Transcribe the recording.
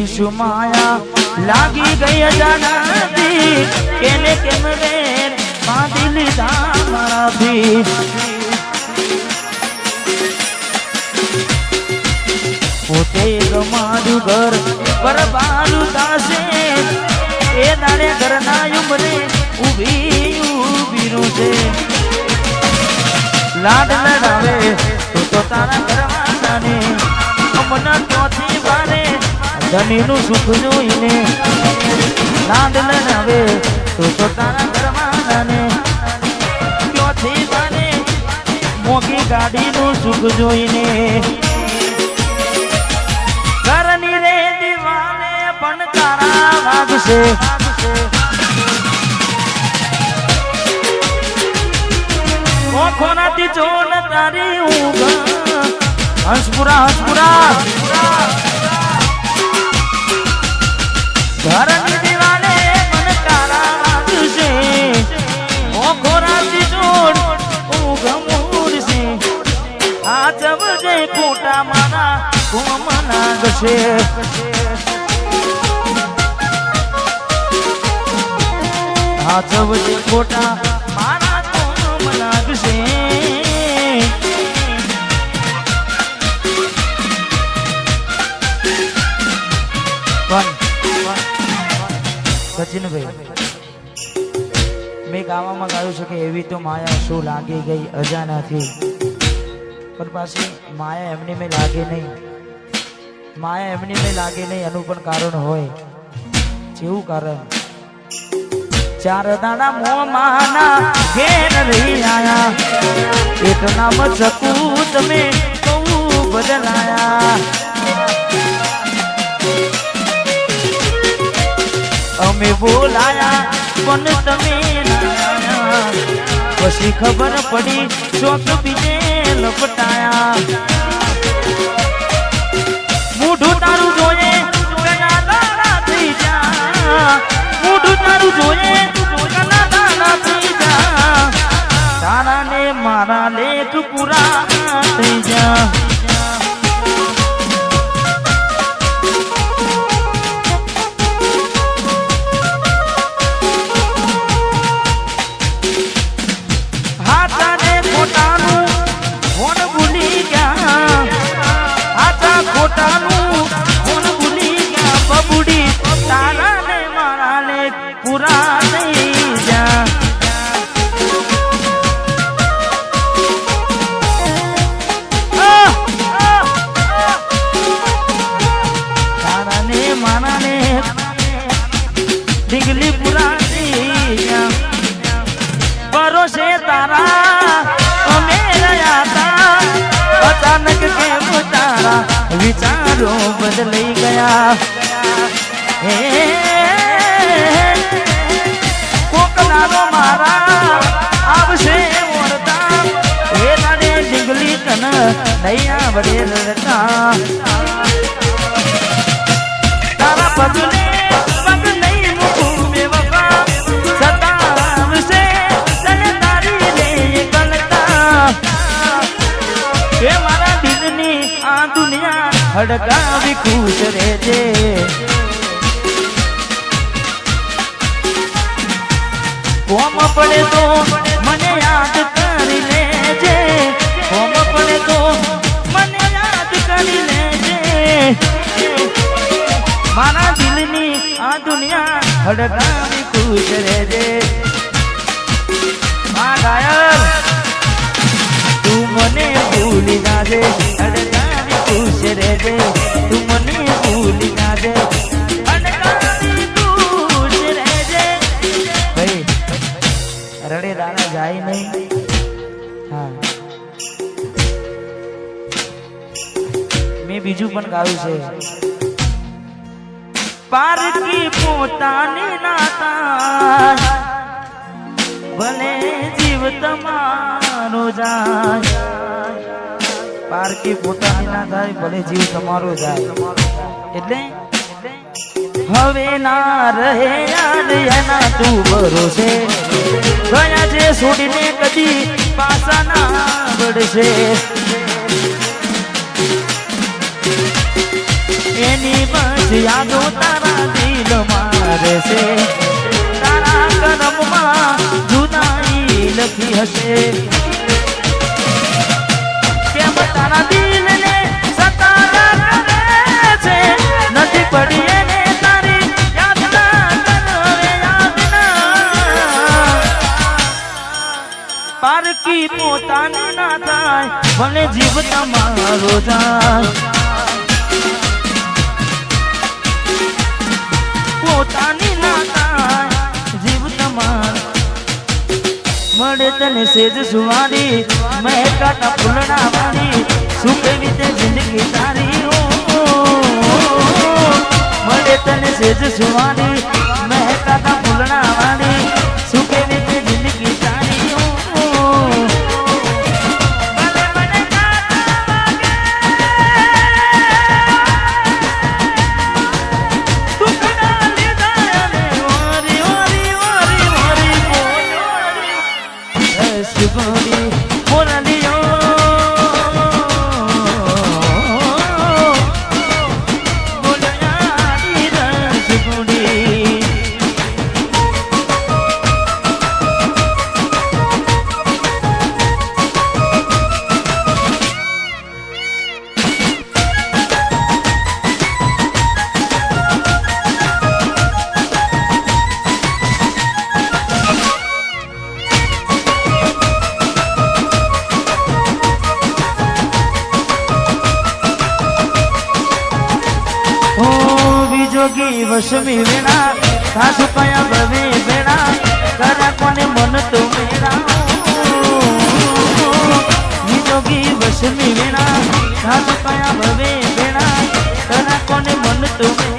થી શું માયા લાગી ગઈ અજાનાથી. કેને કેમ વેર બાંધી લીધા મારાથી? પોતે ગમાડું ઘર બરબારું દાસે. એ દાડે ઘરના ઉમરે ઊભી ઊભી છે લાડ લડાવે ધનીનું સુખ જોઈને નાદ લડાવે તું તો તારા ઘરવાળાને ચોથી વારે મોગી ગાડીનું સુખ જોઈને. ઘરની રે દીવાને પણ તારા વાગશે. ઓખોનાથી જોન તારી ઊંઘ. હંસપુરા હંસપુરા ઘરની દીવાને પણ તારા ઓખોનાથી જોન ઊંઘ મૂડશે આ જવજે ખોટા મારા કોમ નાગશે. આ ખોટા ગાયું છે કે એવી તો માયા શું લાગી ગઈ? અજાનાથી પણ પાછી માયા એમની મેં લાગે નહીં. માયા એમની મેં લાગે નહીં, એનું પણ કારણ હોય. જેવું કારણ. ચાર દાડા મો માના ઘેર રહી આયા. એક નામ ચકુ તમે કહું બદલાયા. અમે બોલાયા, પણ તમે. પછી ખબર પડી ચોક બીજે લપટાયા. પૂરા થઈ જા ને પૂરા થઈ ગયા ભરોસે તારા અમે વિચારો બદલાઈ ગયા હે નહીં આવડે રડતા તારા પગને પગ નહીં મૂકું બેવફા સતાવશે તને તારી રે ગલતા. એ મારા દિલની આ ખુશ રહેજે. કોમ પડે તો મને યાદ કરી લેજે. કોમ પડે તો મને યાદ કરી લેજે. મારા દિલની આ દુનિયા હડકાવી ખુશ રહેજે. આ ઘાયલ તું મને ભૂલી નાજે હડકાવી ખુશ રહેજે. તું મને બીજું પણ ગાયું છે. પારકી પોતાની નાતા, ભલે જીવ તમારો જાય. પારકી પોતાની ના થાય, ભલે જીવ તમારો જાય. એટલે હવે ના રહે એના તું ભરોસે. ગયા છે છોડીને કદી પાછા ના વળશે. એની બસ યાદો તારા દિલમાં રહેશે. તારા કરમમાં જુદાઈ લખી હશે. કેમ તારા દિલને સતાયા કરે છે? નથી પડી એને તારી યાદ ના કરે યાદ ના પારકી પોતાની ના થાય, ભલે જીવ તમારો જાય પોતાની જીવ તમાર. મળે તને સેજ સુવારી મહેકાતા ફૂલડા વાળી સુખે રીતે જિંદગી તારી? ઓ મળે તને સેજ સુવારી મહેકાતા ફૂલડા બોલ્યો લક્ષ્મી વેણા સાસુ કયા ભવે વેણા કરા કોને મન તો વેણા નિજોગી વસમી વેણા સાસુ કયા ભવે વેણા કરા કોને મન તો